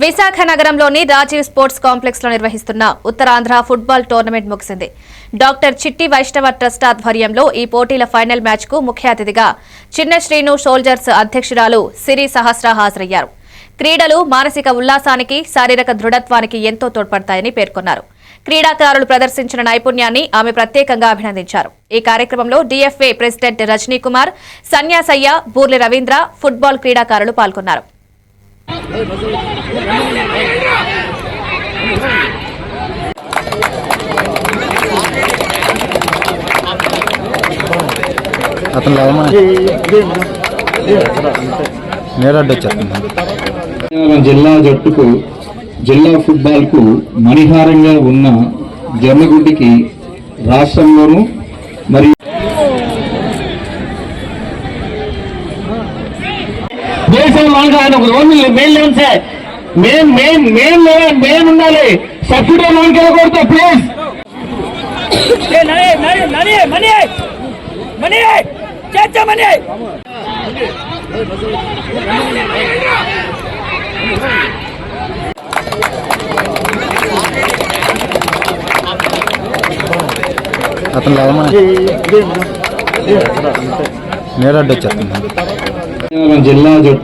విశాఖ నగరంలోని రాజీవ్ స్పోర్ట్స్ కాంప్లెక్స్లో నిర్వహిస్తున్న ఉత్తరాంధ్ర ఫుట్బాల్ టోర్నమెంట్ ముగిసింది. డాక్టర్ చిట్టి వైష్ణవ ట్రస్ట్ ఆధ్వర్యంలో ఈ పోటీల ఫైనల్ మ్యాచ్కు ముఖ్య అతిథిగా చిన్న శ్రీను సోల్జర్స్ అధ్యక్షురాలు సిరి సహస్ర హాజరయ్యారు. క్రీడలు మానసిక ఉల్లాసానికి శారీరక దృఢత్వానికి ఎంతో తోడ్పడతాయని పేర్కొన్నారు. క్రీడాకారులు ప్రదర్శించిన నైపుణ్యాన్ని ఆమె ప్రత్యేకంగా అభినందించారు. ఈ కార్యక్రమంలో DFA president Rajinikumar Sanyasayya Boorli Ravindra football క్రీడాకారులు పాల్గొన్నారు. అతను లేవమా? నేరడ్డు వచ్చేస్తుంది. తెలంగాణ జిల్లా జట్టుకు జిల్లా ఫుట్బాల్కు మణిహారంగా ఉన్న జమ్మగుడ్డికి రాష్ట్రంలోనూ మరియు దేశం మనకు ఆయన only main elevens main main main eleven main ఉండాలి సబ్సిడీ లోన్కి వెళ్ళకూడదు ప్లీజ్ అతను లేవమా నేరడ్డు వచ్చేస్తుంది జిల్లా